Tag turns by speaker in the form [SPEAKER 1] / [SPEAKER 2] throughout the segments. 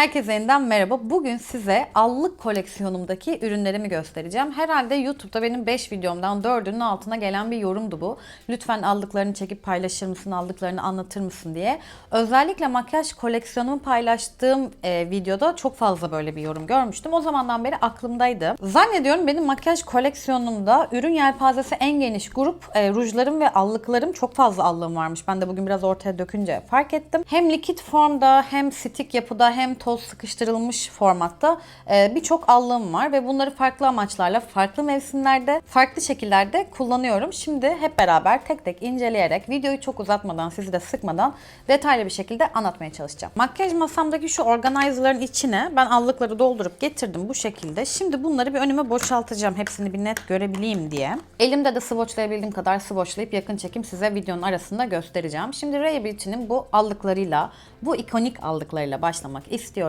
[SPEAKER 1] Herkese yeniden merhaba. Bugün size allık koleksiyonumdaki ürünlerimi göstereceğim. Herhalde YouTube'da benim 5 videomdan 4'ünün altına gelen bir yorumdu bu. Lütfen aldıklarını çekip paylaşır mısın, aldıklarını anlatır mısın diye. Özellikle makyaj koleksiyonumu paylaştığım e, videoda çok fazla böyle bir yorum görmüştüm. O zamandan beri aklımdaydı. Zannediyorum benim makyaj koleksiyonumda ürün yelpazesi en geniş grup e, rujlarım ve allıklarım çok fazla allığım varmış. Ben de bugün biraz ortaya dökünce fark ettim. Hem likit formda hem stick yapıda hem toz sıkıştırılmış formatta e, birçok allığım var ve bunları farklı amaçlarla farklı mevsimlerde farklı şekillerde kullanıyorum. Şimdi hep beraber tek tek inceleyerek videoyu çok uzatmadan sizi de sıkmadan detaylı bir şekilde anlatmaya çalışacağım. Makyaj masamdaki şu organizer'ların içine ben allıkları doldurup getirdim bu şekilde. Şimdi bunları bir önüme boşaltacağım hepsini bir net görebileyim diye. Elimde de swatchlayabildiğim kadar swatchlayıp yakın çekim size videonun arasında göstereceğim. Şimdi Ray Beauty'nin bu allıklarıyla, bu ikonik allıklarıyla başlamak istiyorum.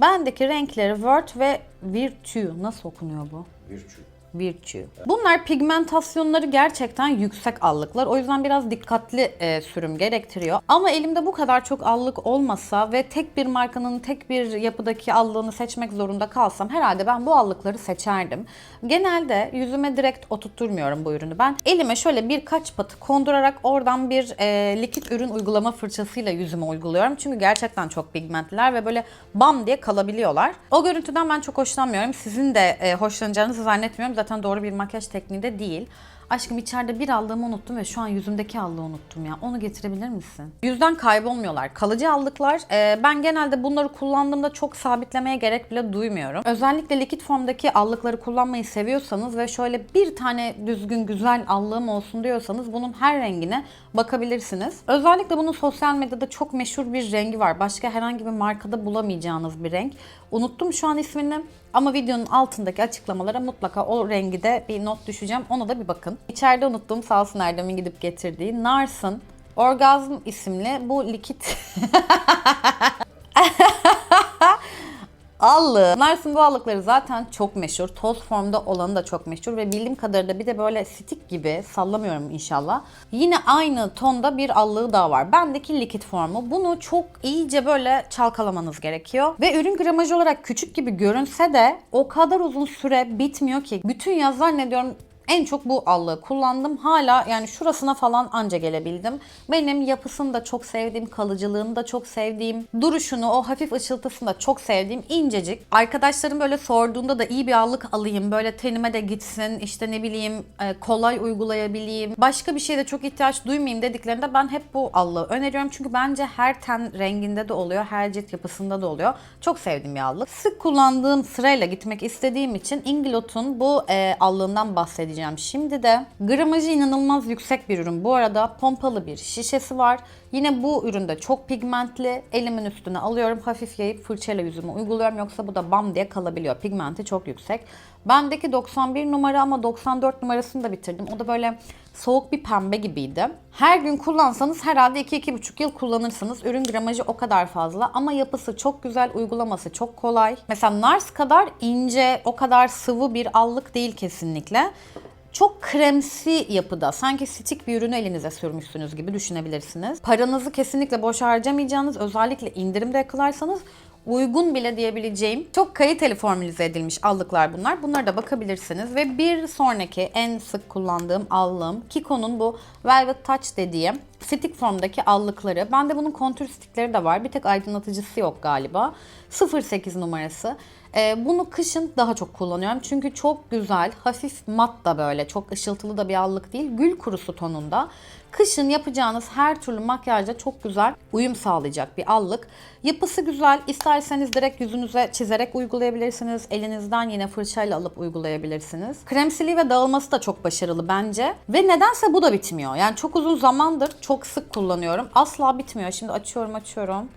[SPEAKER 1] Bendeki renkleri Word ve Virtue nasıl okunuyor bu?
[SPEAKER 2] Virtue.
[SPEAKER 1] Virtue. Bunlar pigmentasyonları gerçekten yüksek allıklar. O yüzden biraz dikkatli e, sürüm gerektiriyor. Ama elimde bu kadar çok allık olmasa ve tek bir markanın tek bir yapıdaki allığını seçmek zorunda kalsam herhalde ben bu allıkları seçerdim. Genelde yüzüme direkt oturtturmuyorum bu ürünü. Ben elime şöyle birkaç patı kondurarak oradan bir e, likit ürün uygulama fırçasıyla yüzüme uyguluyorum. Çünkü gerçekten çok pigmentliler ve böyle bam diye kalabiliyorlar. O görüntüden ben çok hoşlanmıyorum. Sizin de e, hoşlanacağınızı zannetmiyorum. Zaten doğru bir makyaj tekniği de değil. Aşkım içeride bir aldığımı unuttum ve şu an yüzümdeki allığı unuttum ya. Onu getirebilir misin? Yüzden kaybolmuyorlar. Kalıcı allıklar. Ee, ben genelde bunları kullandığımda çok sabitlemeye gerek bile duymuyorum. Özellikle likit formdaki allıkları kullanmayı seviyorsanız ve şöyle bir tane düzgün güzel allığım olsun diyorsanız bunun her rengine bakabilirsiniz. Özellikle bunun sosyal medyada çok meşhur bir rengi var. Başka herhangi bir markada bulamayacağınız bir renk. Unuttum şu an ismini ama videonun altındaki açıklamalara mutlaka o rengi de bir not düşeceğim. Ona da bir bakın. İçeride unuttuğum sağ olsun Erdem'in gidip getirdiği Nars'ın Orgazm isimli bu likit allığı. Nars'ın bu allıkları zaten çok meşhur. Toz formda olanı da çok meşhur ve bildiğim kadarıyla bir de böyle stick gibi sallamıyorum inşallah. Yine aynı tonda bir allığı daha var. Bendeki likit formu. Bunu çok iyice böyle çalkalamanız gerekiyor. Ve ürün gramajı olarak küçük gibi görünse de o kadar uzun süre bitmiyor ki. Bütün yaz zannediyorum en çok bu allığı kullandım. Hala yani şurasına falan anca gelebildim. Benim yapısını da çok sevdiğim, kalıcılığını da çok sevdiğim, duruşunu, o hafif ışıltısını da çok sevdiğim incecik. Arkadaşlarım böyle sorduğunda da iyi bir allık alayım, böyle tenime de gitsin, işte ne bileyim e, kolay uygulayabileyim, başka bir şeye de çok ihtiyaç duymayayım dediklerinde ben hep bu allığı öneriyorum. Çünkü bence her ten renginde de oluyor, her cilt yapısında da oluyor. Çok sevdiğim bir allık. Sık kullandığım sırayla gitmek istediğim için Inglot'un bu e, allığından bahsedeceğim bahsedeceğim şimdi de. Gramajı inanılmaz yüksek bir ürün. Bu arada pompalı bir şişesi var. Yine bu üründe çok pigmentli. Elimin üstüne alıyorum. Hafif yayıp fırçayla yüzüme uyguluyorum. Yoksa bu da bam diye kalabiliyor. Pigmenti çok yüksek. Bendeki 91 numara ama 94 numarasını da bitirdim. O da böyle soğuk bir pembe gibiydi. Her gün kullansanız herhalde 2-2,5 yıl kullanırsınız. Ürün gramajı o kadar fazla ama yapısı çok güzel, uygulaması çok kolay. Mesela Nars kadar ince, o kadar sıvı bir allık değil kesinlikle çok kremsi yapıda. Sanki stick bir ürünü elinize sürmüşsünüz gibi düşünebilirsiniz. Paranızı kesinlikle boş harcamayacağınız, özellikle indirimde yakalarsanız uygun bile diyebileceğim çok kaliteli formülize edilmiş allıklar bunlar. Bunlara da bakabilirsiniz. Ve bir sonraki en sık kullandığım allığım Kiko'nun bu Velvet Touch dediğim stick formdaki allıkları. Bende bunun kontür stickleri de var. Bir tek aydınlatıcısı yok galiba. 08 numarası. Ee, bunu kışın daha çok kullanıyorum. Çünkü çok güzel, hafif mat da böyle, çok ışıltılı da bir allık değil. Gül kurusu tonunda. Kışın yapacağınız her türlü makyajda çok güzel uyum sağlayacak bir allık. Yapısı güzel. İsterseniz direkt yüzünüze çizerek uygulayabilirsiniz. Elinizden yine fırçayla alıp uygulayabilirsiniz. Kremsiliği ve dağılması da çok başarılı bence. Ve nedense bu da bitmiyor. Yani çok uzun zamandır çok sık kullanıyorum. Asla bitmiyor. Şimdi açıyorum açıyorum.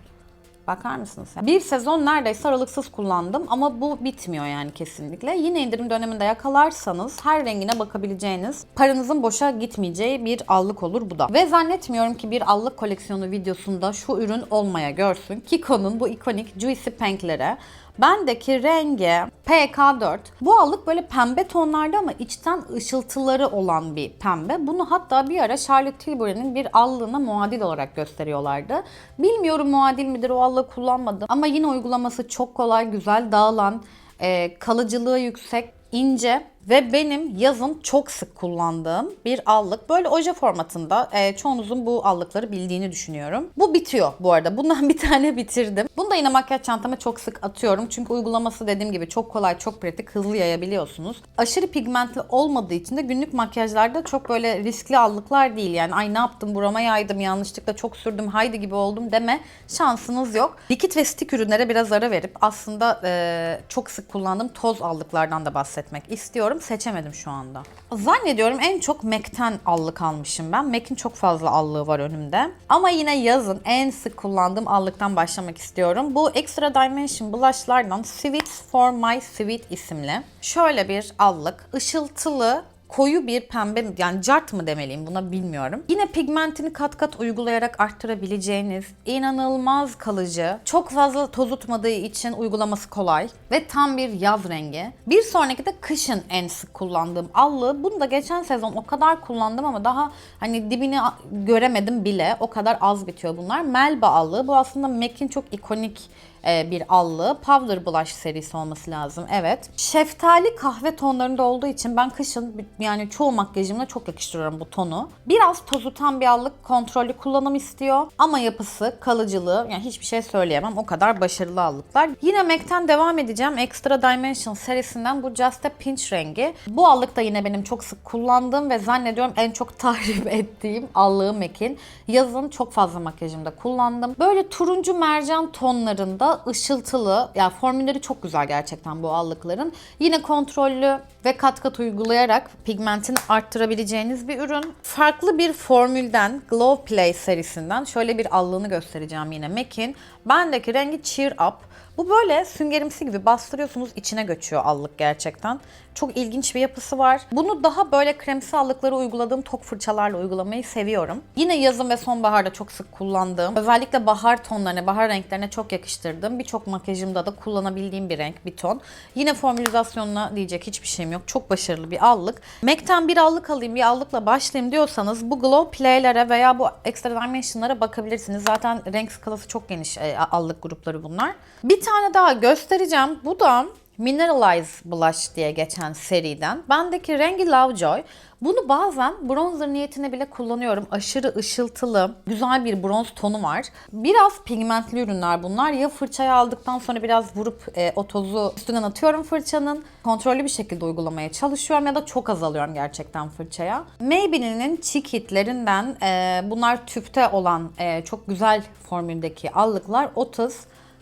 [SPEAKER 1] Bakar mısınız? Bir sezon neredeyse aralıksız kullandım ama bu bitmiyor yani kesinlikle. Yine indirim döneminde yakalarsanız her rengine bakabileceğiniz, paranızın boşa gitmeyeceği bir allık olur bu da. Ve zannetmiyorum ki bir allık koleksiyonu videosunda şu ürün olmaya görsün. Kiko'nun bu ikonik Juicy Pink'lere Bendeki rengi PK4. Bu allık böyle pembe tonlarda ama içten ışıltıları olan bir pembe. Bunu hatta bir ara Charlotte Tilbury'nin bir allığına muadil olarak gösteriyorlardı. Bilmiyorum muadil midir o allığı kullanmadım. Ama yine uygulaması çok kolay, güzel dağılan, e, kalıcılığı yüksek, ince ve benim yazın çok sık kullandığım bir allık. Böyle oje formatında e, çoğunuzun bu allıkları bildiğini düşünüyorum. Bu bitiyor bu arada. Bundan bir tane bitirdim. Bunu da yine makyaj çantama çok sık atıyorum. Çünkü uygulaması dediğim gibi çok kolay, çok pratik, hızlı yayabiliyorsunuz. Aşırı pigmentli olmadığı için de günlük makyajlarda çok böyle riskli allıklar değil. Yani ay ne yaptım burama yaydım, yanlışlıkla çok sürdüm, haydi gibi oldum deme şansınız yok. Likit ve stik ürünlere biraz ara verip aslında e, çok sık kullandığım toz allıklardan da bahsetmek istiyorum. Seçemedim şu anda. Zannediyorum en çok MAC'ten allık almışım ben. MAC'in çok fazla allığı var önümde. Ama yine yazın en sık kullandığım allıktan başlamak istiyorum. Bu Extra Dimension blushlardan Sweet for My Sweet isimli. Şöyle bir allık. Işıltılı koyu bir pembe yani cart mı demeliyim buna bilmiyorum. Yine pigmentini kat kat uygulayarak arttırabileceğiniz inanılmaz kalıcı, çok fazla toz tutmadığı için uygulaması kolay ve tam bir yaz rengi. Bir sonraki de kışın en sık kullandığım allığı. Bunu da geçen sezon o kadar kullandım ama daha hani dibini göremedim bile. O kadar az bitiyor bunlar. Melba allığı. Bu aslında MAC'in çok ikonik e, bir allığı. Powder Blush serisi olması lazım. Evet. Şeftali kahve tonlarında olduğu için ben kışın yani çoğu makyajımla çok yakıştırıyorum bu tonu. Biraz tozutan bir allık kontrollü kullanım istiyor. Ama yapısı, kalıcılığı yani hiçbir şey söyleyemem. O kadar başarılı allıklar. Yine MAC'ten devam edeceğim. Extra Dimension serisinden bu Just a Pinch rengi. Bu allık da yine benim çok sık kullandığım ve zannediyorum en çok tarif ettiğim allığı MAC'in. Yazın çok fazla makyajımda kullandım. Böyle turuncu mercan tonlarında ışıltılı, yani formülleri çok güzel gerçekten bu allıkların. Yine kontrollü ve kat kat uygulayarak pigmentini arttırabileceğiniz bir ürün. Farklı bir formülden Glow Play serisinden şöyle bir allığını göstereceğim yine MAC'in. Bendeki rengi Cheer Up. Bu böyle süngerimsi gibi bastırıyorsunuz içine göçüyor allık gerçekten. Çok ilginç bir yapısı var. Bunu daha böyle kremsi allıkları uyguladığım tok fırçalarla uygulamayı seviyorum. Yine yazın ve sonbaharda çok sık kullandığım, özellikle bahar tonlarına, bahar renklerine çok yakıştırdığım, birçok makyajımda da kullanabildiğim bir renk, bir ton. Yine formülizasyonuna diyecek hiçbir şeyim yok. Çok başarılı bir allık. MAC'ten bir allık alayım, bir allıkla başlayayım diyorsanız bu Glow Play'lere veya bu Extra Dimension'lara bakabilirsiniz. Zaten renk skalası çok geniş e, allık grupları bunlar. Bir tane daha göstereceğim. Bu da Mineralize Blush diye geçen seriden. Bendeki rengi Lovejoy. Bunu bazen bronzer niyetine bile kullanıyorum. Aşırı ışıltılı, güzel bir bronz tonu var. Biraz pigmentli ürünler bunlar. Ya fırçaya aldıktan sonra biraz vurup e, o tozu üstünden atıyorum fırçanın. Kontrollü bir şekilde uygulamaya çalışıyorum ya da çok az alıyorum gerçekten fırçaya. Maybelline'in cheek hitlerinden e, bunlar tüpte olan e, çok güzel formüldeki allıklar 30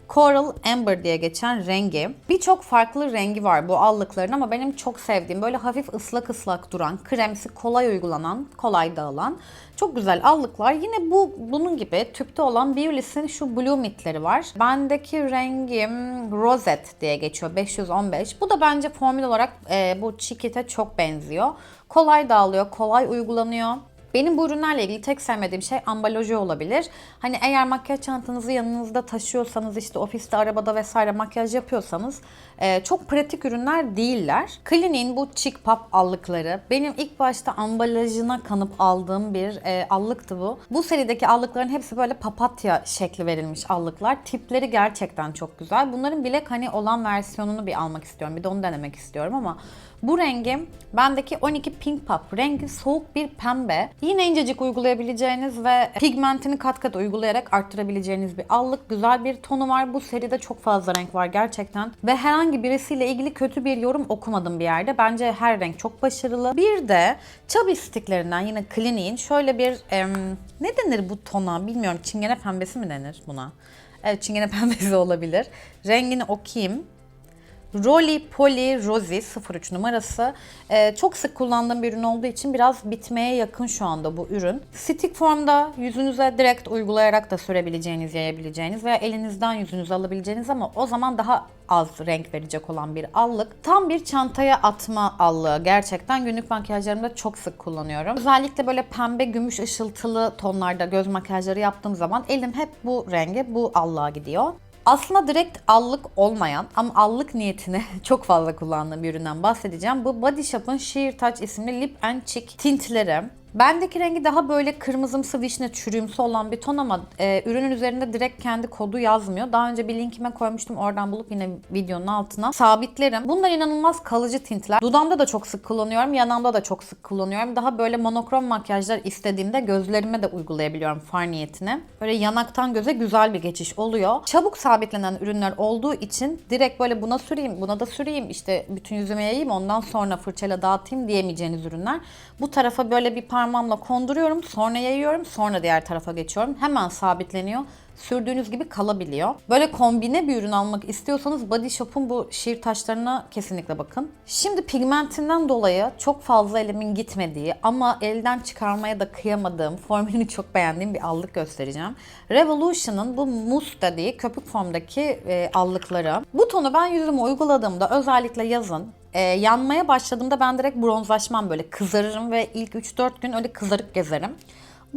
[SPEAKER 1] Coral Amber diye geçen rengi. Birçok farklı rengi var bu allıkların ama benim çok sevdiğim böyle hafif ıslak ıslak duran, kremsi, kolay uygulanan, kolay dağılan çok güzel allıklar. Yine bu bunun gibi tüpte olan Beulis'in şu Blue Mit'leri var. Bendeki rengim Rosette diye geçiyor 515. Bu da bence formül olarak e, bu Chiquit'e çok benziyor. Kolay dağılıyor, kolay uygulanıyor. Benim bu ürünlerle ilgili tek sevmediğim şey ambalajı olabilir. Hani eğer makyaj çantanızı yanınızda taşıyorsanız işte ofiste, arabada vesaire makyaj yapıyorsanız e, çok pratik ürünler değiller. Clinique'in bu Chic Pop allıkları benim ilk başta ambalajına kanıp aldığım bir e, allıktı bu. Bu serideki allıkların hepsi böyle papatya şekli verilmiş allıklar. Tipleri gerçekten çok güzel. Bunların bilek hani olan versiyonunu bir almak istiyorum. Bir de onu denemek istiyorum ama bu rengim bendeki 12 Pink Pop rengi soğuk bir pembe. Yine incecik uygulayabileceğiniz ve pigmentini kat kat uygulayarak arttırabileceğiniz bir allık. Güzel bir tonu var. Bu seride çok fazla renk var gerçekten. Ve herhangi birisiyle ilgili kötü bir yorum okumadım bir yerde. Bence her renk çok başarılı. Bir de Chubby Stick'lerinden yine Clinique'in şöyle bir em, ne denir bu tona bilmiyorum. Çingene pembesi mi denir buna? Evet çingene pembesi olabilir. Rengini okuyayım. Rolly Poly Rosy 03 numarası. Ee, çok sık kullandığım bir ürün olduğu için biraz bitmeye yakın şu anda bu ürün. Stick formda yüzünüze direkt uygulayarak da sürebileceğiniz, yayabileceğiniz veya elinizden yüzünüze alabileceğiniz ama o zaman daha az renk verecek olan bir allık. Tam bir çantaya atma allığı. Gerçekten günlük makyajlarımda çok sık kullanıyorum. Özellikle böyle pembe gümüş ışıltılı tonlarda göz makyajları yaptığım zaman elim hep bu renge, bu allığa gidiyor. Aslında direkt allık olmayan ama allık niyetine çok fazla kullandığım bir üründen bahsedeceğim. Bu Body Shop'un Sheer Touch isimli Lip and Cheek tintleri. Bendeki rengi daha böyle kırmızımsı vişne çürüğümsü olan bir ton ama e, ürünün üzerinde direkt kendi kodu yazmıyor. Daha önce bir linkime koymuştum. Oradan bulup yine videonun altına sabitlerim. Bunlar inanılmaz kalıcı tintler. Dudağımda da çok sık kullanıyorum. Yanağımda da çok sık kullanıyorum. Daha böyle monokrom makyajlar istediğimde gözlerime de uygulayabiliyorum far niyetine. Böyle yanaktan göze güzel bir geçiş oluyor. Çabuk sabitlenen ürünler olduğu için direkt böyle buna süreyim, buna da süreyim, işte bütün yüzüme yayayım ondan sonra fırçayla dağıtayım diyemeyeceğiniz ürünler. Bu tarafa böyle bir parmağımla konduruyorum, sonra yayıyorum, sonra diğer tarafa geçiyorum. Hemen sabitleniyor sürdüğünüz gibi kalabiliyor. Böyle kombine bir ürün almak istiyorsanız Body Shop'un bu şiir taşlarına kesinlikle bakın. Şimdi pigmentinden dolayı çok fazla elimin gitmediği ama elden çıkarmaya da kıyamadığım, formülünü çok beğendiğim bir allık göstereceğim. Revolution'ın bu mousse dediği köpük formdaki e, allıkları. Bu tonu ben yüzüme uyguladığımda özellikle yazın e, yanmaya başladığımda ben direkt bronzlaşmam böyle kızarırım ve ilk 3-4 gün öyle kızarık gezerim.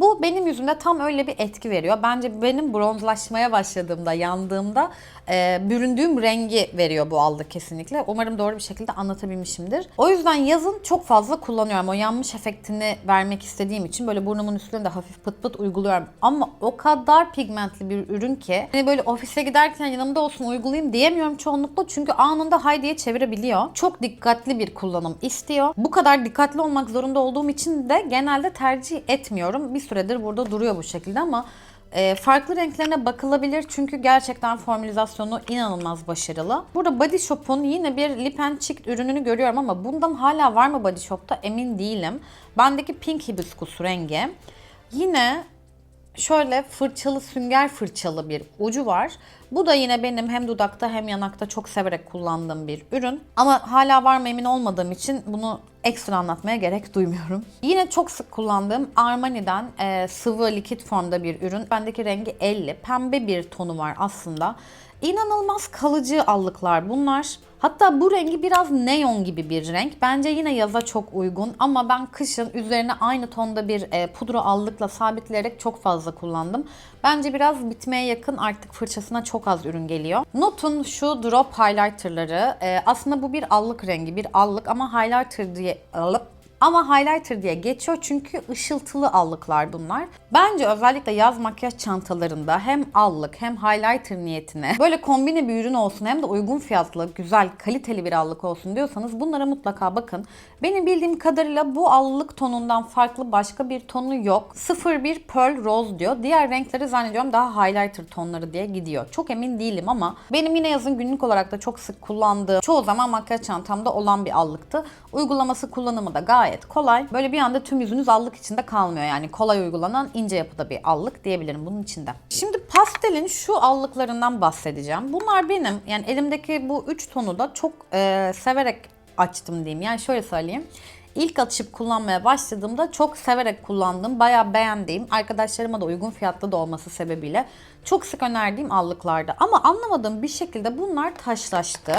[SPEAKER 1] Bu benim yüzümde tam öyle bir etki veriyor. Bence benim bronzlaşmaya başladığımda, yandığımda e, büründüğüm rengi veriyor bu aldık kesinlikle. Umarım doğru bir şekilde anlatabilmişimdir. O yüzden yazın çok fazla kullanıyorum. O yanmış efektini vermek istediğim için böyle burnumun üstüne de hafif pıt pıt uyguluyorum. Ama o kadar pigmentli bir ürün ki hani böyle ofise giderken yanımda olsun uygulayayım diyemiyorum çoğunlukla. Çünkü anında hay diye çevirebiliyor. Çok dikkatli bir kullanım istiyor. Bu kadar dikkatli olmak zorunda olduğum için de genelde tercih etmiyorum. Bir süredir burada duruyor bu şekilde ama e, farklı renklerine bakılabilir çünkü gerçekten formülizasyonu inanılmaz başarılı. Burada Body Shop'un yine bir Lip and Cheek ürününü görüyorum ama bundan hala var mı Body Shop'ta emin değilim. Bendeki Pink Hibiscus rengi. Yine şöyle fırçalı sünger fırçalı bir ucu var. Bu da yine benim hem dudakta hem yanakta çok severek kullandığım bir ürün. Ama hala var mı emin olmadığım için bunu ekstra anlatmaya gerek duymuyorum. Yine çok sık kullandığım Armani'den e, sıvı likit formda bir ürün. Bendeki rengi 50. Pembe bir tonu var aslında. İnanılmaz kalıcı allıklar bunlar. Hatta bu rengi biraz neon gibi bir renk. Bence yine yaza çok uygun ama ben kışın üzerine aynı tonda bir e, pudra allıkla sabitleyerek çok fazla kullandım. Bence biraz bitmeye yakın artık fırçasına çok az ürün geliyor. Notun şu drop highlighterları e, aslında bu bir allık rengi bir allık ama highlighter diye alıp ama highlighter diye geçiyor çünkü ışıltılı allıklar bunlar. Bence özellikle yaz makyaj çantalarında hem allık hem highlighter niyetine böyle kombine bir ürün olsun hem de uygun fiyatlı, güzel, kaliteli bir allık olsun diyorsanız bunlara mutlaka bakın. Benim bildiğim kadarıyla bu allık tonundan farklı başka bir tonu yok. 01 Pearl Rose diyor. Diğer renkleri zannediyorum daha highlighter tonları diye gidiyor. Çok emin değilim ama benim yine yazın günlük olarak da çok sık kullandığım, çoğu zaman makyaj çantamda olan bir allıktı. Uygulaması kullanımı da gayet kolay. Böyle bir anda tüm yüzünüz allık içinde kalmıyor. Yani kolay uygulanan ince yapıda bir allık diyebilirim bunun içinde. Şimdi pastelin şu allıklarından bahsedeceğim. Bunlar benim yani elimdeki bu üç tonu da çok e, severek açtım diyeyim. Yani şöyle söyleyeyim. İlk açıp kullanmaya başladığımda çok severek kullandığım, bayağı beğendiğim, arkadaşlarıma da uygun fiyatlı da olması sebebiyle çok sık önerdiğim allıklardı. Ama anlamadığım bir şekilde bunlar taşlaştı.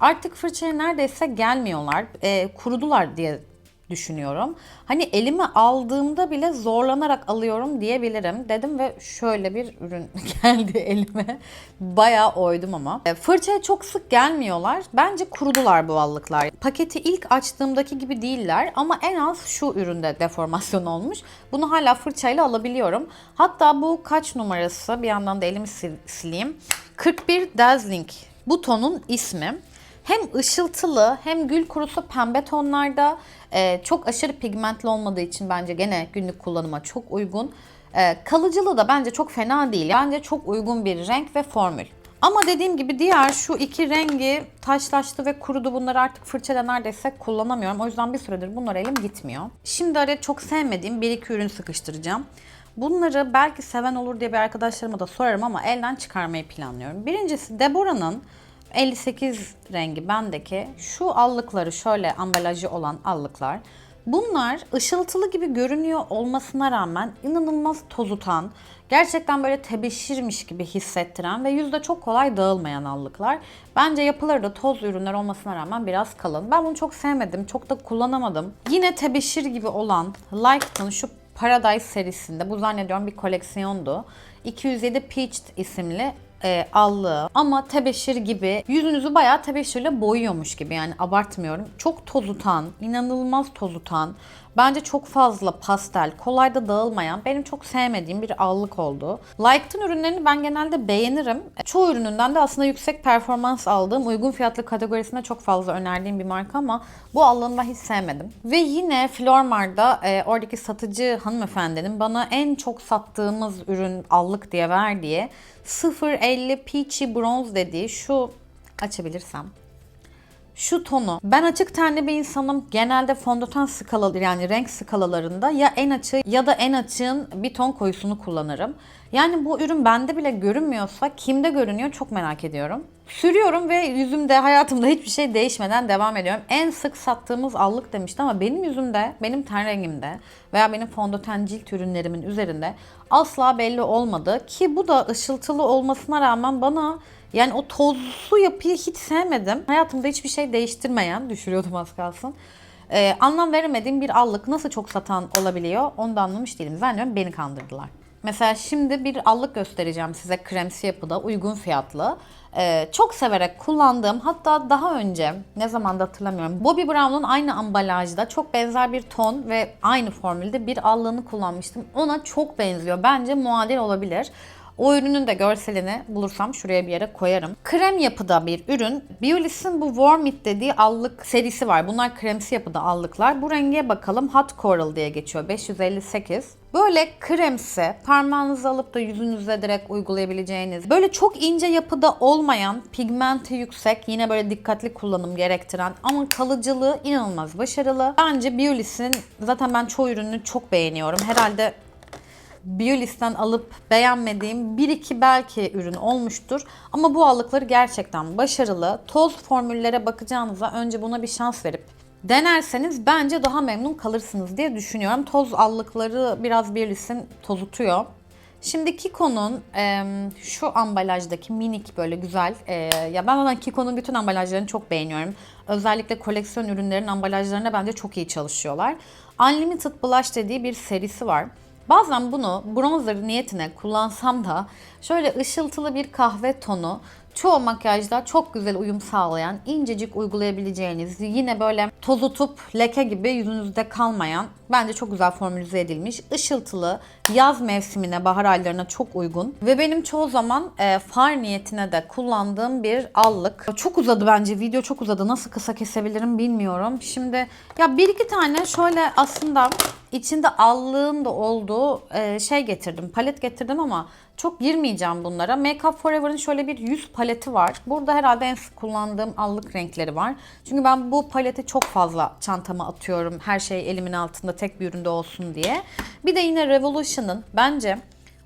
[SPEAKER 1] Artık fırçaya neredeyse gelmiyorlar. E, kurudular diye düşünüyorum. Hani elime aldığımda bile zorlanarak alıyorum diyebilirim dedim ve şöyle bir ürün geldi elime. Bayağı oydum ama. E, Fırçaya çok sık gelmiyorlar. Bence kurudular bu allıklar. Paketi ilk açtığımdaki gibi değiller ama en az şu üründe deformasyon olmuş. Bunu hala fırçayla alabiliyorum. Hatta bu kaç numarası? Bir yandan da elimi sil- sileyim. 41 Dazzling bu tonun ismi. Hem ışıltılı hem gül kurusu pembe tonlarda e, çok aşırı pigmentli olmadığı için bence gene günlük kullanıma çok uygun. E, kalıcılığı da bence çok fena değil. Bence çok uygun bir renk ve formül. Ama dediğim gibi diğer şu iki rengi taşlaştı ve kurudu. Bunları artık fırçayla neredeyse kullanamıyorum. O yüzden bir süredir bunlar elim gitmiyor. Şimdi araya çok sevmediğim bir iki ürün sıkıştıracağım. Bunları belki seven olur diye bir arkadaşlarıma da sorarım ama elden çıkarmayı planlıyorum. Birincisi Deborah'nın 58 rengi bendeki şu allıkları şöyle ambalajı olan allıklar. Bunlar ışıltılı gibi görünüyor olmasına rağmen inanılmaz tozutan, gerçekten böyle tebeşirmiş gibi hissettiren ve yüzde çok kolay dağılmayan allıklar. Bence yapıları da toz ürünler olmasına rağmen biraz kalın. Ben bunu çok sevmedim, çok da kullanamadım. Yine tebeşir gibi olan Life'ın şu Paradise serisinde, bu zannediyorum bir koleksiyondu. 207 Peached isimli e, allığı ama tebeşir gibi yüzünüzü bayağı tebeşirle boyuyormuş gibi yani abartmıyorum. Çok tozutan, inanılmaz tozutan, bence çok fazla pastel, kolay da dağılmayan, benim çok sevmediğim bir allık oldu. Like'ın ürünlerini ben genelde beğenirim. Çoğu ürününden de aslında yüksek performans aldığım, uygun fiyatlı kategorisinde çok fazla önerdiğim bir marka ama bu allığını hiç sevmedim. Ve yine Flormar'da e, oradaki satıcı hanımefendinin bana en çok sattığımız ürün allık diye verdiği 050 Peachy Bronze dediği şu açabilirsem şu tonu. Ben açık tenli bir insanım. Genelde fondöten skalaları yani renk skalalarında ya en açığı ya da en açığın bir ton koyusunu kullanırım. Yani bu ürün bende bile görünmüyorsa kimde görünüyor çok merak ediyorum. Sürüyorum ve yüzümde hayatımda hiçbir şey değişmeden devam ediyorum. En sık sattığımız allık demişti ama benim yüzümde, benim ten rengimde veya benim fondöten cilt ürünlerimin üzerinde asla belli olmadı. Ki bu da ışıltılı olmasına rağmen bana yani o tozlu yapıyı hiç sevmedim. Hayatımda hiçbir şey değiştirmeyen, düşürüyordum az kalsın. Ee, anlam veremediğim bir allık nasıl çok satan olabiliyor onu da anlamış değilim. Zannediyorum beni kandırdılar. Mesela şimdi bir allık göstereceğim size kremsi yapıda uygun fiyatlı. Ee, çok severek kullandığım hatta daha önce ne zaman da hatırlamıyorum. Bobbi Brown'un aynı ambalajda çok benzer bir ton ve aynı formülde bir allığını kullanmıştım. Ona çok benziyor. Bence muadil olabilir. O ürünün de görselini bulursam şuraya bir yere koyarım. Krem yapıda bir ürün. Biolis'in bu Warm It dediği allık serisi var. Bunlar kremsi yapıda allıklar. Bu renge bakalım. Hot Coral diye geçiyor. 558. Böyle kremsi, parmağınızı alıp da yüzünüze direkt uygulayabileceğiniz, böyle çok ince yapıda olmayan, pigmenti yüksek, yine böyle dikkatli kullanım gerektiren ama kalıcılığı inanılmaz başarılı. Bence Biolis'in zaten ben çoğu ürünü çok beğeniyorum. Herhalde Biolis'ten alıp beğenmediğim bir iki belki ürün olmuştur. Ama bu allıkları gerçekten başarılı. Toz formüllere bakacağınıza önce buna bir şans verip denerseniz bence daha memnun kalırsınız diye düşünüyorum. Toz allıkları biraz Biolis'in tozutuyor. Şimdi Kiko'nun e, şu ambalajdaki minik böyle güzel, e, ya ben zaten Kiko'nun bütün ambalajlarını çok beğeniyorum. Özellikle koleksiyon ürünlerin ambalajlarına bence çok iyi çalışıyorlar. Unlimited Blush dediği bir serisi var. Bazen bunu bronzer niyetine kullansam da şöyle ışıltılı bir kahve tonu çoğu makyajda çok güzel uyum sağlayan, incecik uygulayabileceğiniz, yine böyle tozutup leke gibi yüzünüzde kalmayan, bence çok güzel formülize edilmiş, ışıltılı, yaz mevsimine, bahar aylarına çok uygun ve benim çoğu zaman e, far niyetine de kullandığım bir allık. Çok uzadı bence, video çok uzadı. Nasıl kısa kesebilirim bilmiyorum. Şimdi ya bir iki tane şöyle aslında içinde allığın da olduğu e, şey getirdim, palet getirdim ama çok girmeyeceğim bunlara. Make Up Forever'ın şöyle bir yüz paleti var. Burada herhalde en sık kullandığım allık renkleri var. Çünkü ben bu paleti çok fazla çantama atıyorum. Her şey elimin altında tek bir üründe olsun diye. Bir de yine Revolution'ın bence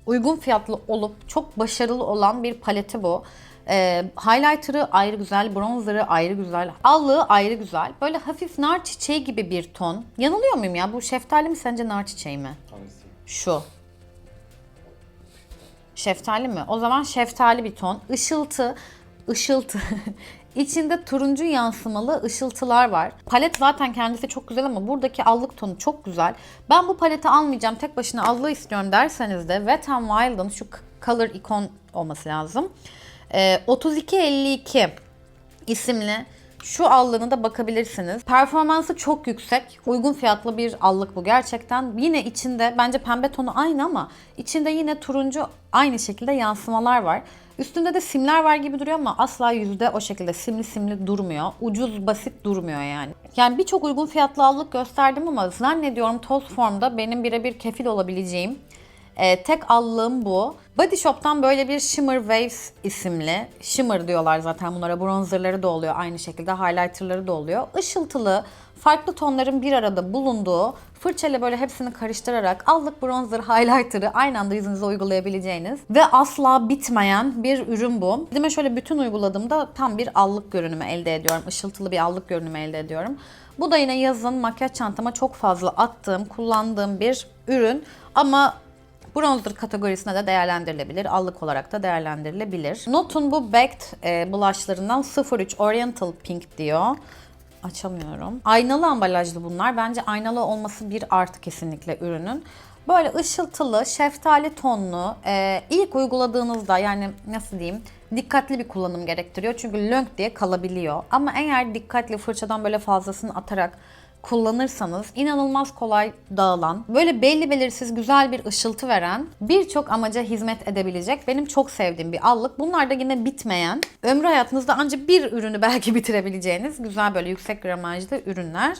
[SPEAKER 1] uygun fiyatlı olup çok başarılı olan bir paleti bu. E, highlighter'ı ayrı güzel, bronzer'ı ayrı güzel, allığı ayrı güzel. Böyle hafif nar çiçeği gibi bir ton. Yanılıyor muyum ya? Bu şeftali mi sence nar çiçeği mi?
[SPEAKER 2] Hangisi?
[SPEAKER 1] Şu. Şeftali mi? O zaman şeftali bir ton. Işıltı, ışıltı. İçinde turuncu yansımalı ışıltılar var. Palet zaten kendisi çok güzel ama buradaki allık tonu çok güzel. Ben bu paleti almayacağım, tek başına allığı istiyorum derseniz de Wet n Wild'ın şu Color Icon olması lazım. Ee, 3252 isimli şu allığına da bakabilirsiniz. Performansı çok yüksek. Uygun fiyatlı bir allık bu gerçekten. Yine içinde bence pembe tonu aynı ama içinde yine turuncu aynı şekilde yansımalar var. Üstünde de simler var gibi duruyor ama asla yüzde o şekilde simli simli durmuyor. Ucuz basit durmuyor yani. Yani birçok uygun fiyatlı allık gösterdim ama zannediyorum toz formda benim birebir kefil olabileceğim ee, tek allığım bu. Body Shop'tan böyle bir Shimmer Waves isimli, Shimmer diyorlar zaten bunlara, bronzerları da oluyor aynı şekilde, highlighterları da oluyor. Işıltılı, farklı tonların bir arada bulunduğu, fırçayla böyle hepsini karıştırarak allık, bronzer, highlighter'ı aynı anda yüzünüze uygulayabileceğiniz ve asla bitmeyen bir ürün bu. Dime şöyle bütün uyguladığımda tam bir allık görünümü elde ediyorum. Işıltılı bir allık görünümü elde ediyorum. Bu da yine yazın makyaj çantama çok fazla attığım, kullandığım bir ürün. Ama Bronzer kategorisine de değerlendirilebilir. Allık olarak da değerlendirilebilir. Notun bu Baked e, blushlarından 03 Oriental Pink diyor. Açamıyorum. Aynalı ambalajlı bunlar. Bence aynalı olması bir artı kesinlikle ürünün. Böyle ışıltılı, şeftali tonlu, e, ilk uyguladığınızda yani nasıl diyeyim dikkatli bir kullanım gerektiriyor. Çünkü lönk diye kalabiliyor. Ama eğer dikkatli fırçadan böyle fazlasını atarak kullanırsanız inanılmaz kolay dağılan, böyle belli belirsiz güzel bir ışıltı veren, birçok amaca hizmet edebilecek benim çok sevdiğim bir allık. Bunlar da yine bitmeyen, ömrü hayatınızda ancak bir ürünü belki bitirebileceğiniz güzel böyle yüksek gramajlı ürünler.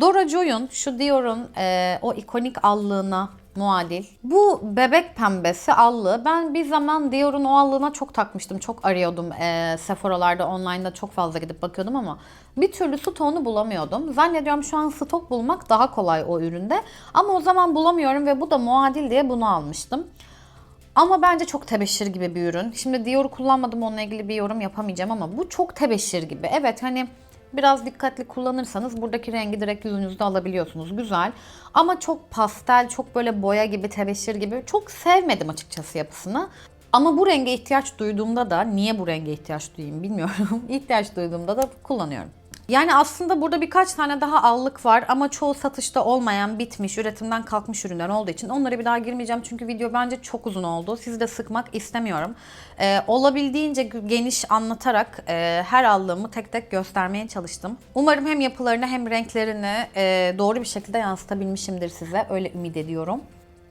[SPEAKER 1] Dora Joy'un şu Dior'un e, o ikonik allığına muadil. Bu bebek pembesi allığı ben bir zaman Dior'un o allığına çok takmıştım. Çok arıyordum e, Sephora'larda, online'da çok fazla gidip bakıyordum ama bir türlü su tonu bulamıyordum. Zannediyorum şu an stok bulmak daha kolay o üründe. Ama o zaman bulamıyorum ve bu da muadil diye bunu almıştım. Ama bence çok tebeşir gibi bir ürün. Şimdi Dior'u kullanmadım onunla ilgili bir yorum yapamayacağım ama bu çok tebeşir gibi. Evet hani biraz dikkatli kullanırsanız buradaki rengi direkt yüzünüzde alabiliyorsunuz. Güzel. Ama çok pastel, çok böyle boya gibi, tebeşir gibi çok sevmedim açıkçası yapısını. Ama bu renge ihtiyaç duyduğumda da niye bu renge ihtiyaç duyayım bilmiyorum. ihtiyaç duyduğumda da kullanıyorum. Yani aslında burada birkaç tane daha allık var ama çoğu satışta olmayan, bitmiş, üretimden kalkmış ürünler olduğu için onlara bir daha girmeyeceğim. Çünkü video bence çok uzun oldu. Sizi de sıkmak istemiyorum. Ee, olabildiğince geniş anlatarak e, her allığımı tek tek göstermeye çalıştım. Umarım hem yapılarını hem renklerini e, doğru bir şekilde yansıtabilmişimdir size. Öyle ümit ediyorum.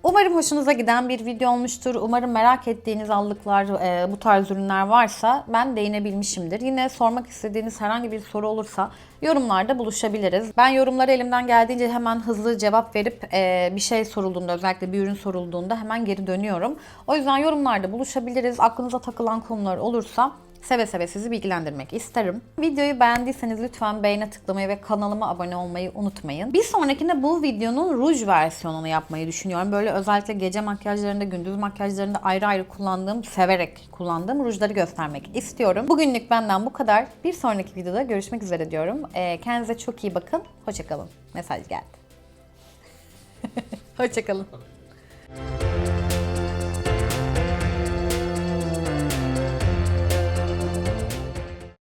[SPEAKER 1] Umarım hoşunuza giden bir video olmuştur. Umarım merak ettiğiniz allıklar, e, bu tarz ürünler varsa ben değinebilmişimdir. Yine sormak istediğiniz herhangi bir soru olursa yorumlarda buluşabiliriz. Ben yorumlara elimden geldiğince hemen hızlı cevap verip e, bir şey sorulduğunda özellikle bir ürün sorulduğunda hemen geri dönüyorum. O yüzden yorumlarda buluşabiliriz. Aklınıza takılan konular olursa Seve seve sizi bilgilendirmek isterim. Videoyu beğendiyseniz lütfen beğene tıklamayı ve kanalıma abone olmayı unutmayın. Bir sonrakinde bu videonun ruj versiyonunu yapmayı düşünüyorum. Böyle özellikle gece makyajlarında, gündüz makyajlarında ayrı ayrı kullandığım, severek kullandığım rujları göstermek istiyorum. Bugünlük benden bu kadar. Bir sonraki videoda görüşmek üzere diyorum. Ee, kendinize çok iyi bakın. Hoşçakalın. Mesaj geldi. Hoşçakalın.